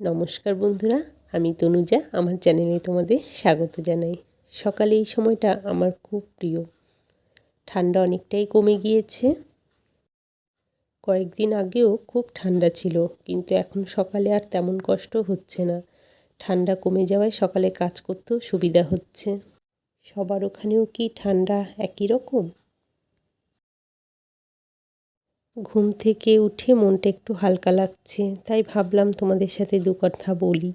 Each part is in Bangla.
নমস্কার বন্ধুরা, আমি তনুজা, আমার চ্যানেলে তোমাদের স্বাগত জানাই। সকালে এই সময়টা আমার খুব প্রিয়। ঠান্ডা অনেকটাই কমে গিয়েছে। কয়েকদিন আগেও খুব ঠান্ডা ছিল, কিন্তু এখন সকালে আর তেমন কষ্ট হচ্ছে না। ঠান্ডা কমে যাওয়ায় সকালে কাজ করতেও সুবিধা হচ্ছে। সবার ওখানেও কি ঠান্ডা একই রকম? ঘুম থেকে উঠে মনটা একটু হালকা লাগছে, তাই ভাবলাম তোমাদের সাথে দু কথা বলি।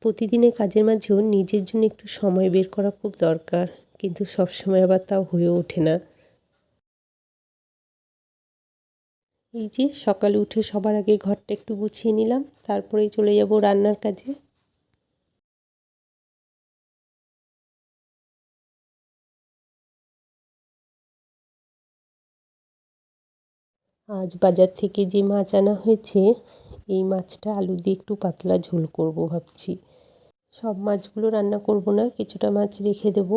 প্রতিদিনের কাজের মাঝেও নিজের জন্য একটু সময় বের করা খুব দরকার, কিন্তু সবসময় আবার তাও হয়ে ওঠে না। এই যে সকালে উঠে সবার আগে ঘরটা একটু গুছিয়ে নিলাম, তারপরেই চলে যাব রান্নার কাজে। আজ বাজার থেকে যে মাছ আনা হয়েছে, এই মাছটা আলু দিয়ে একটু পাতলা ঝোল করব ভাবছি। সব মাছগুলো রান্না করব না, কিছুটা মাছ রেখে দেব।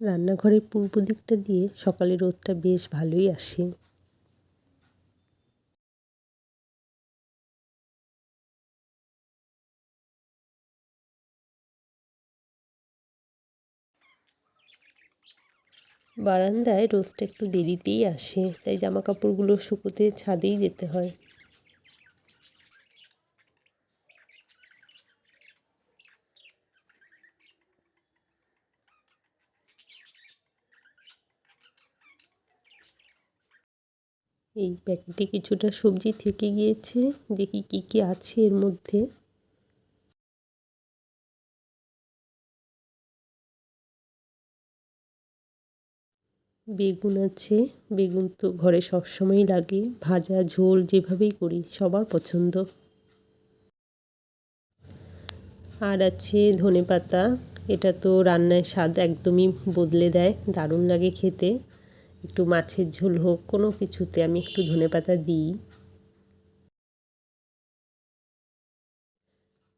রান্নাঘরের পূর্ব দিকটা দিয়ে সকালে রোদটা বেশ ভালোই আসে। বারান্দায় রোদটা একটু দেরিতেই আসে, তাই জামা কাপড়গুলো শুকোতে ছাদেই যেতে হয়। এই প্যাকেটে কিছুটা সবজি থেকে গিয়েছে, দেখি কি কি আছে এর মধ্যে। বেগুন আছে। বেগুন তো ঘরে সবসময়ই লাগে। ভাজা, ঝোল যেভাবেই করি, সবার পছন্দ। আর আছে ধনে পাতা। এটা তো রান্নায় স্বাদ একদমই বদলে দেয়, দারুণ লাগে খেতে। একটু মাছের ঝোল হোক, কোনো কিছুতে আমি একটু ধনে পাতা দিই।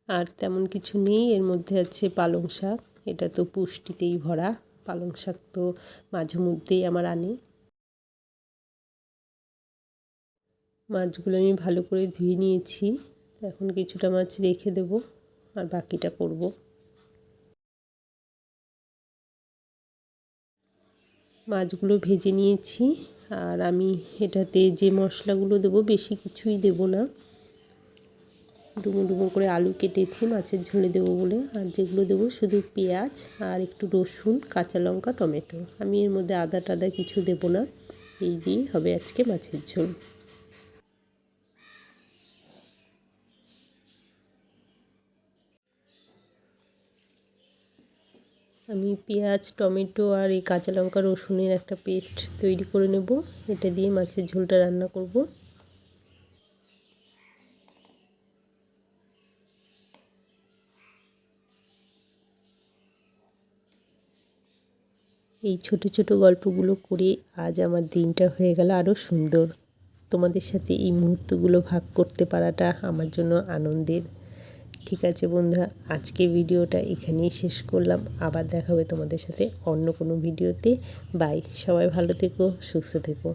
আর তেমন কিছু নেই, এর মধ্যে আছে পালং শাক। এটা তো পুষ্টিতেই ভরা। পালং শাক তো মাঝে মধ্যেই আমার আনে। মাছগুলো আমি ভালো করে ধুয়ে নিয়েছি এখন কিছুটা মাছ রেখে দেব আর বাকিটা করব। মাছগুলো ভেজে নিয়েছি আর আমি এটাতে যে মশলাগুলো দেবো বেশি কিছুই দেব না। ডুমো ডুমো করে আলু কেটেছি, মাছের ঝোলে দেবো বলে। আর যেগুলো দেবো শুধু পেঁয়াজ আর একটু রসুন, কাঁচা লঙ্কা, টমেটো। আমি এর মধ্যে আদা টাদা কিছু দেবো না। এই দিয়েই হবে আজকে মাছের ঝোল। আমি পেঁয়াজ, টমেটো আর এই কাঁচা লঙ্কা, রসুনের একটা পেস্ট তৈরি করে নেব। এটা দিয়ে মাছের ঝোলটা রান্না করব। এই ছোট ছোট গল্পগুলো করে আজ আমার দিনটা হয়ে গেল আরও সুন্দর। তোমাদের সাথে এই মুহূর্তগুলো ভাগ করতে পারাটা আমার জন্য আনন্দের। ঠিক আছে বন্ধুরা আজকে ভিডিওটা এখানেই শেষ করলাম। আবার দেখা হবে তোমাদের সাথে অন্য কোনো ভিডিওতে। বাই, সবাই ভালো থেকো, সুস্থ থেকো।